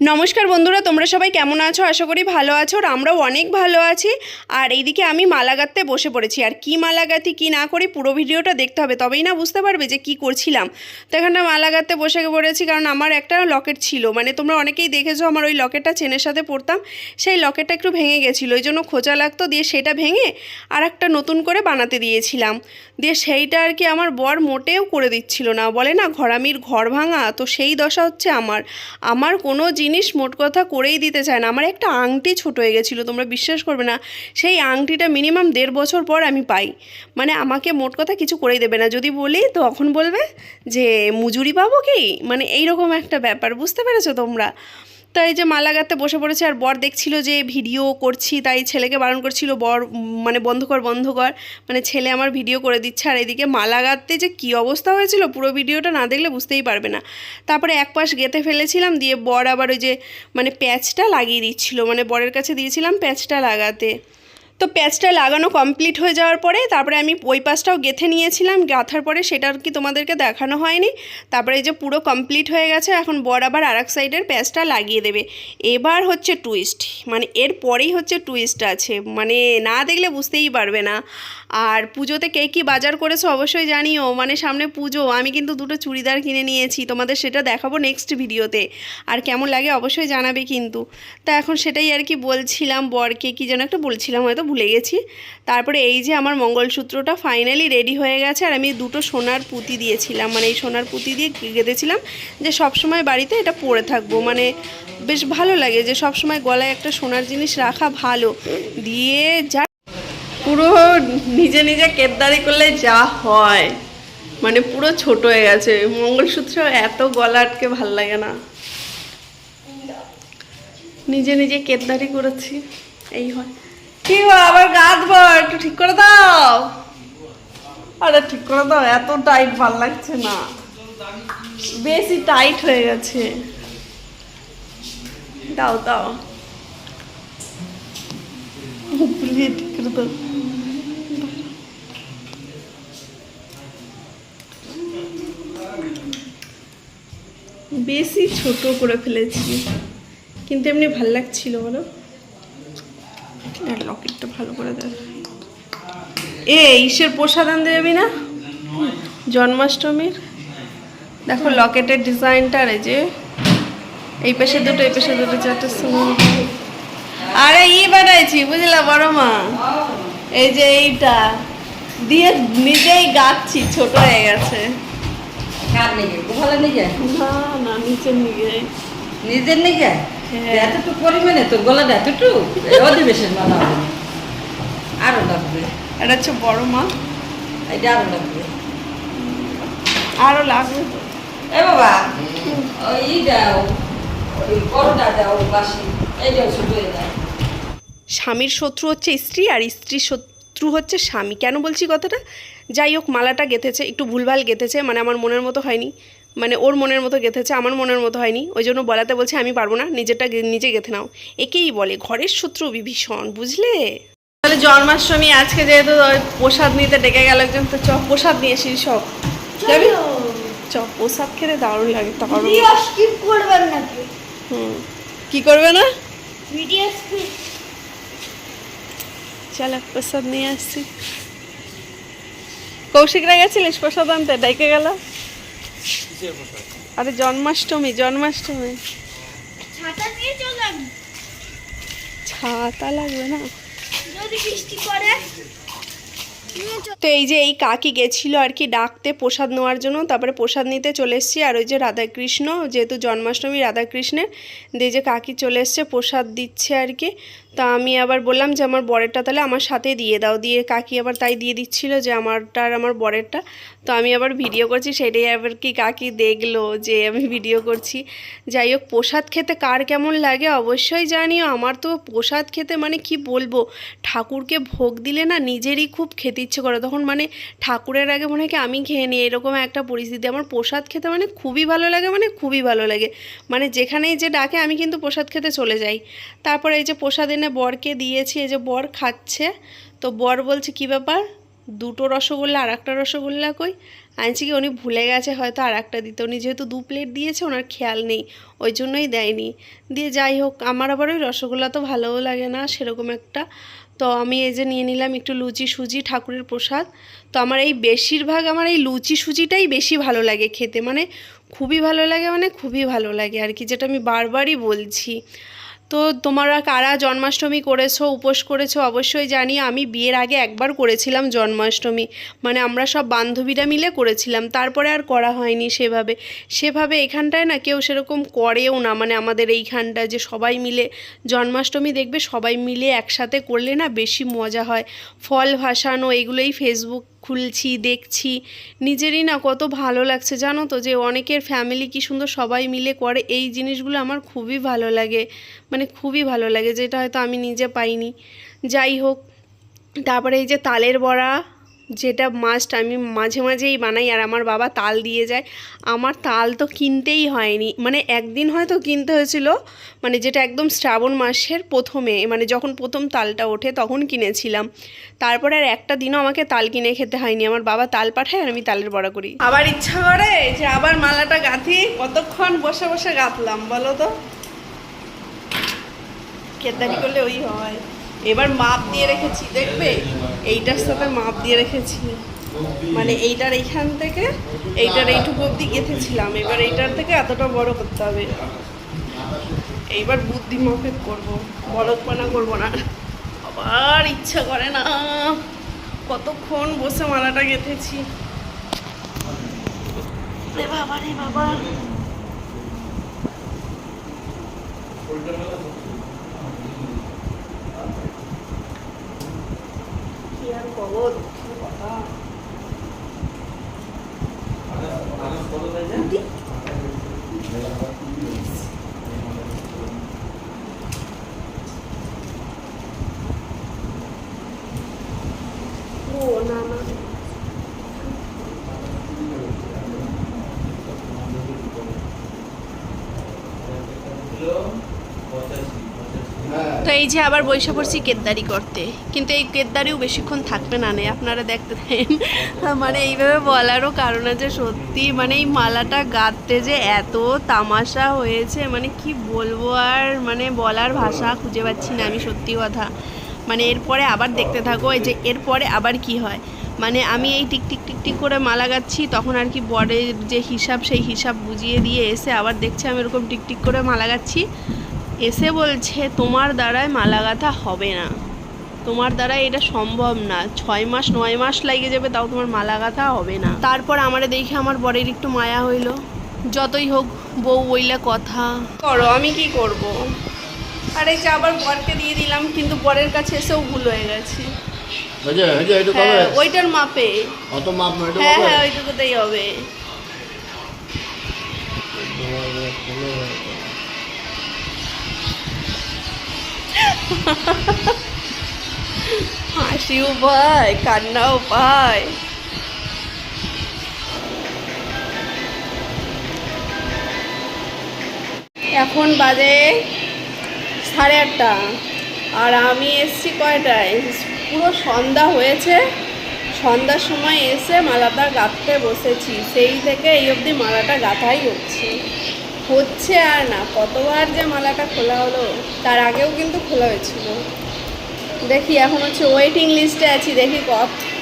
নমস্কার বন্ধুরা, তোমরা সবাই কেমন আছো? আশা করি ভালো আছো আর আমরাও অনেক ভালো আছি। আর এইদিকে আমি মালা গাঁথতে বসে পড়েছি। আর কি মালা গাঁথি কী না করি পুরো ভিডিওটা দেখতে হবে। তবেই না বুঝতে পারবে যে কি করছিলাম। তো এখানটা মালা বসে পড়েছি কারণ আমার একটা লকেট ছিল। মানে তোমরা অনেকেই দেখেছ আমার ওই লকেটটা চেনের সাথে পড়তাম সেই লকেটটা একটু ভেঙে গেছিল। ওই জন্য খোঁচা লাগতো দিয়ে সেটা ভেঙে আর একটা নতুন করে বানাতে দিয়েছিলাম। দিয়ে সেইটা আর কি আমার বর মোটেও করে দিচ্ছিল না। বলে না, ঘরামির ঘর ভাঙা, তো সেই দশা হচ্ছে আমার। আমার কোনো জিনিস মোট কথা করেই দিতে চায় না। আমার একটা আংটি ছোট হয়ে গেছিল, তোমরা বিশ্বাস করবে না। সেই আংটিটা মিনিমাম দেড় বছর পর আমি পাই। মানে আমাকে মোট কথা কিছু করেই দেবে না। যদি বলি, তখন বলবে যে, মজুরি পাবো কি? মানে এইরকম একটা ব্যাপার, বুঝতে পেরেছ তোমরা? তাই যে মালা গাঁথতে বসে পড়েছে আর বর দেখছিল যে ভিডিও করছি, তাই ছেলেকে বারণ করছিল, বর মানে বন্ধ কর বন্ধ কর। মানে ছেলে আমার ভিডিও করে দিচ্ছে আর এদিকে মালা গাঁথতে যে কি অবস্থা হয়েছিল, পুরো ভিডিওটা না দেখলে বুঝতেই পারবে না। তারপরে এক পাশ গেঁথে ফেলেছিলাম, দিয়ে বর আবার ওই যে মানে প্যাচটা লাগিয়ে দিচ্ছিল মানে বরের কাছে দিয়েছিলাম প্যাচটা লাগাতে। তো প্যাচটা লাগানো কমপ্লিট হয়ে যাওয়ার পরে তারপরে আমি ওই পাশটাও গেঁথে নিয়েছিলাম, গাঁথার পরে সেটা আর কি তোমাদেরকে দেখানো হয়নি। তারপরে এই যে পুরো কমপ্লিট হয়ে গেছে, এখন বর আবার আর এক সাইডের প্যাচটা লাগিয়ে দেবে। এবার হচ্ছে টুইস্ট মানে এর পরেই হচ্ছে টুইস্ট আছে মানে না দেখলে বুঝতেই পারবে না। আর পুজোতে কে কী বাজার করেছ অবশ্যই জানিও মানে সামনে পুজো, আমি কিন্তু দুটো চুড়িদার কিনে নিয়েছি, তোমাদের সেটা দেখাবো নেক্সট ভিডিওতে। আর কেমন লাগে অবশ্যই জানাবে কিন্তু। তা এখন সেটাই আর কি বলছিলাম বরকে, কি যেন একটা বলছিলাম হয়তো ভুলে গেছি। তারপরে এই যে আমার মঙ্গলসূত্রটা ফাইনালি রেডি হয়ে গেছে আর আমি দুটো সোনার পুঁতি দিয়েছিলাম। মানে এই সোনার পুঁতি দিয়ে গেঁথেছিলাম যে সবসময় বাড়িতে এটা পরে থাকব। মানে বেশ ভালো লাগে যে সবসময় গলায় একটা সোনার জিনিস রাখা ভালো। দিয়ে যা পুরো নিজে নিজে কেদারি করলে যা হয়। মানে পুরো ছোট হয়ে গেছে। মঙ্গলসূত্র এত গলা আটকে ভালো লাগে না। নিজে নিজে কেদারি করেছি। এই হয়। কি আবার গাঁথবো একটু ঠিক করে দাও। আরে, ঠিক করে দাও, এত টাইট ভালো লাগছে না। বেশি টাইট হয়ে গেছে। দাও দাও। ঠিক করে দাও। বেশি ছোট করে ফেলেছি, কিন্তু এমনি ভালো লাগছিল বলো। আর লকেটটা ভালো করে দেখ। এ ঈশের প্রসাদ আনতে যাবি না? জন্মাষ্টমীর? দেখো লকেটের ডিজাইনটা আর এই যে এই পাশে দুটো এই পাশে দুটো চারটে সুন্দর আরে ই বানাইছি বুঝলা বড় মা? এই যে এইটা। দিয়ে নিজেই গাচ্ছি ছোট হয়ে গেছে। না না নিচে নিয়ে। নিজের হ্যাঁ। এতটুকু পরিমাণে তোর গলাটা এতটুকু? অধিবেশন মানা হবে লাগবে। এটা হচ্ছে বড় মা। এটা আরও লাগবে। আরও লাগবে এ বাবা ওই দাও ওই বড়টা দাও বাসি এইটাও ছোট হয়ে যায় স্বামীর শত্রু হচ্ছে স্ত্রী আর স্ত্রীর শত্রু হচ্ছে স্বামী। কেন বলছি কথাটা? যাই হোক মালাটা গেঁথেছে একটু ভুলভাল গেঁথেছে মানে আমার মনের মতো হয়নি। মানে ওর মনের মতো গেঁথেছে আমার মনের মতো হয়নি। ওই জন্য বলাতে বলছে আমি পারব না নিজেরটা নিজে গেঁথে নাও। একেই বলে ঘরের শত্রু বিভীষণ বুঝলে? তাহলে জন্মাষ্টমী আজকে যেহেতু প্রসাদ নিতে ডেকে গেল একজন তো চ প্রসাদ নিয়ে এসি সব। যাবি? চ প্রসাদ খেতে দারুণ লাগে তখন করবেন হুম। কী করবে না? ভিডিও চল প্রসাদ নিয়ে আসছি কৌশিকরা গেছিলিস প্রসাদ আনতে? ডেকে গেল? আরে জন্মাষ্টমী জন্মাষ্টমী। ছাতা নিয়ে চলেন ছাতা লাগবে না? যদি বৃষ্টি চল তো এই যে এই কাকি গেছিল আর কি ডাকতে প্রসাদ নেওয়ার জন্য তারপরে প্রসাদ নিতে চলে এসেছি। আর ওই যে রাধাকৃষ্ণ যেহেতু জন্মাষ্টমী রাধাকৃষ্ণের দিয়ে যে কাকি চলে এসছে প্রসাদ দিচ্ছে আর কি। তো আমি আবার বললাম যে আমার বরেরটা তাহলে আমার সাথে দিয়ে দাও। দিয়ে কাকি আবার তাই দিয়ে দিচ্ছিল যে আমারটা আর আমার বরেরটা। তো আমি আবার ভিডিও করছি, সেটাই আবার কি কাকি দেখল যে আমি ভিডিও করছি। যাই হোক, প্রসাদ খেতে কার কেমন লাগে অবশ্যই জানিও। আমার তো প্রসাদ খেতে মানে কি বলব? ঠাকুরকে ভোগ দিলে না নিজেরই খুব খেতে ইচ্ছে করে। তখন মানে ঠাকুরের আগে মনে হয় কি আমি খেয়ে নিই, এরকম একটা পরিস্থিতি। আমার প্রসাদ খেতে মানে খুবই ভালো লাগে মানে খুবই ভালো লাগে। মানে যেখানেই যে ডাকে আমি কিন্তু প্রসাদ খেতে চলে যাই। তারপরে এই যে প্রসাদ এনে বরকে দিয়েছি, এই যে বর খাচ্ছে। তো বর বলছে, কি ব্যাপার? দুটো রসগোল্লা আর একটা রসগোল্লা কই? আনছি কি, উনি ভুলে গেছে, হয়তো আর একটা দিতে। উনি যেহেতু দু প্লেট দিয়েছে, ওনার খেয়াল নেই, ওই জন্যই দেয়নি। দিয়ে যাই হোক, আমার আবার ওই রসগোল্লা তো ভালোও লাগে না, সেরকম একটা। তো আমি এই যে নিয়ে নিলাম একটু লুচি সুজি, ঠাকুরের প্রসাদ। তো আমার এই বেশিরভাগ আমার এই লুচি সুজিটাই বেশি ভালো লাগে খেতে। মানে খুবই ভালো লাগে মানে খুবই ভালো লাগে আর কি, যেটা আমি বারবারই বলছি। তো তোমরা কারা জন্মাষ্টমী করেছ, উপোস করেছ, অবশ্যই জানি। আমি বিয়ের আগে একবার করেছিলাম জন্মাষ্টমী। মানে আমরা সব বান্ধবীরা মিলে করেছিলাম। তারপরে আর করা হয়নি সেভাবে। সেভাবে এখানটায় না কেউ সেরকম করেও না। মানে আমাদের এইখানটায় যে সবাই মিলে জন্মাষ্টমী দেখবে, সবাই মিলে একসাথে করলে না বেশি মজা হয়। ফল ভাসানো, এগুলোই ফেসবুক খুলছি, দেখছি। নিজেরই না কত ভালো লাগছে, জানো তো যে অনেকের ফ্যামিলি কি সুন্দর সবাই মিলে করে, এই জিনিসগুলো আমার খুবই ভালো লাগে। মানে খুবই ভালো লাগে, যেটা হয়তো আমি নিজে পাইনি। যাই হোক, তারপরে এই যে তালের বড়া যেটা মাস্ট আমি মাঝে মাঝেই বানাই আর আমার বাবা তাল দিয়ে যায়। আমার তাল তো কিনতেই হয়নি। মানে একদিন হয়তো কিনতে হয়েছিল মানে যেটা একদম শ্রাবণ মাসের প্রথমে মানে যখন প্রথম তালটা ওঠে তখন কিনেছিলাম। তারপরে আর একটা দিনও আমাকে তাল কিনে খেতে হয়নি। আমার বাবা তাল পাঠায় আর আমি তালের বড়া করি। আবার ইচ্ছা করে যে আবার মালাটা গাঁথি কতক্ষণ বসে বসে গাঁথলাম, বলো তো? কেদারি করলে ওই হয়। এবার মাপ দিয়ে রেখেছি, দেখবে? এইটার সাথে মাপ দিয়ে রেখেছি। মানে এইটার এইখান থেকে এইটার এইটুকু অবধি গেঁথেছিলাম। এবার এইটার থেকে এতটা বড় করতে হবে। এইবার বুদ্ধি মাফিক করব বলদপানা করব না। আবার ইচ্ছা করে না। কতক্ষণ বসে মালাটা গেঁথেছি। বাবা রে বাবা। কি আর করব দুঃখের কথা ও না না তো এই যে আবার বৈশা পড়ছি কেদারি করতে। কিন্তু এই কেদারিও বেশিক্ষণ থাকবে না নেই আপনারা দেখতে থাকেন মানে এইভাবে বলারও কারণ আছে, সত্যি। মানে এই মালাটা গাঁথতে যে এত তামাশা হয়েছে মানে কি বলব আর মানে বলার ভাষা খুঁজে পাচ্ছি না আমি, সত্যি কথা। মানে এরপরে আবার দেখতে থাকো, এই যে এরপরে আবার কি হয়? মানে আমি এই টিক টিক টিক টিক করে মালা গাচ্ছি, তখন আর কি বরের যে হিসাব, সেই হিসাব বুঝিয়ে দিয়ে এসে আবার দেখছে আমি এরকম টিক টিক করে মালা গাচ্ছি। এসে বলছে তোমার দ্বারায় মালা গাঁথা হবে না তোমার দ্বারা এটা সম্ভব না ছয় মাস নয় মাস লাগে যাবে তাও তোমার মালা গাঁথা হবে না তারপর আমারে দেখে আমার বরের একটু মায়া হইল যতই হোক বউ বইলা কথা করো আমি কি করব আরে যে আবার বরকে দিয়ে দিলাম কিন্তু বরের কাছে এসেও ভুল হয়ে গেছে হ্যাঁ ওইটার মাপে অত মাপ হ্যাঁ হ্যাঁ ওইটুকুতেই হবে হাসিও পায় কান্নাও পায় এখন বাজে সাড়ে আটটা, আর আমি এসছি কয়টায়? পুরো সন্ধ্যা হয়েছে। সন্ধ্যার সময় এসে মালাটা গাঁথতে বসেছি। সেই থেকে এই অবধি মালাটা গাঁথাই হচ্ছে। হচ্ছে আর না, কতবার যে মালাটা খোলা হলো, তার আগেও কিন্তু খোলা হয়েছিল। দেখি এখন হচ্ছে ওয়েটিং লিস্টে আছি, দেখি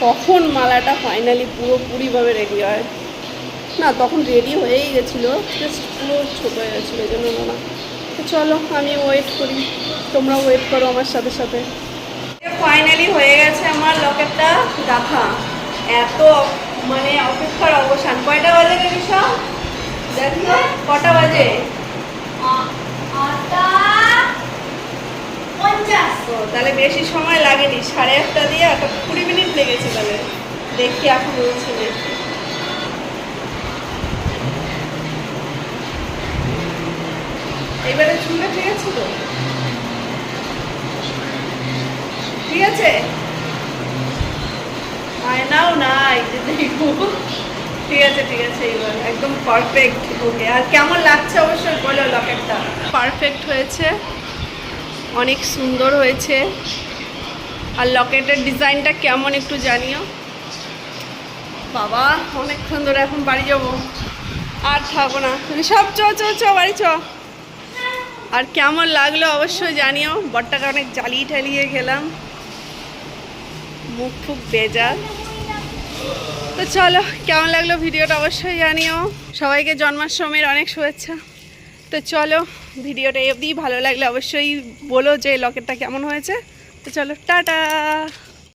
কখন মালাটা ফাইনালি পুরোপুরিভাবে রেডি হয়। না, তখন রেডি হয়েই গেছিল পুরো ছোটো হয়ে গেছিল, এই জন্য না। চলো আমি ওয়েট করি তোমরা ওয়েট করো আমার সাথে সাথে। ফাইনালি হয়ে গেছে আমার লকেটটা গাথা এত মানে অপেক্ষার অবসান। কয়টা বাজে সব দেখো কটা বাজে? তাহলে বেশি সময় লাগেনি সাড়ে আটটা দিয়ে একটা কুড়ি মিনিট লেগেছে তাহলে। দেখি এখন রয়েছে দেখি এবারে চুলটা ঠিক আছে তো? ঠিক আছে? আয়নাও নাই দেখব ঠিক আছে ঠিক আছে এবার একদম পারফেক্ট ওকে আর কেমন লাগছে অবশ্যই বলো লকেটটা। পারফেক্ট হয়েছে। অনেক সুন্দর হয়েছে। আর লকেটের ডিজাইনটা কেমন একটু জানিও। বাবা অনেকক্ষণ ধরে এখন বাড়ি যাব। আর থাকব না। তুমি সব চ চ চ বাড়ি চ। আর কেমন লাগল অবশ্যই জানিও। বরটাকে অনেক জ্বালিয়ে ঠালিয়ে গেলাম মুখ ফুক বেজার তো চলো, কেমন লাগল ভিডিওটা অবশ্যই জানিও। সবাইকে জন্মাষ্টমীর অনেক শুভেচ্ছা। তো চলো, ভিডিওটা এমনি ভালো লাগলে অবশ্যই বলো যে লকেটটা কেমন হয়েছে। তো চলো, টাটা!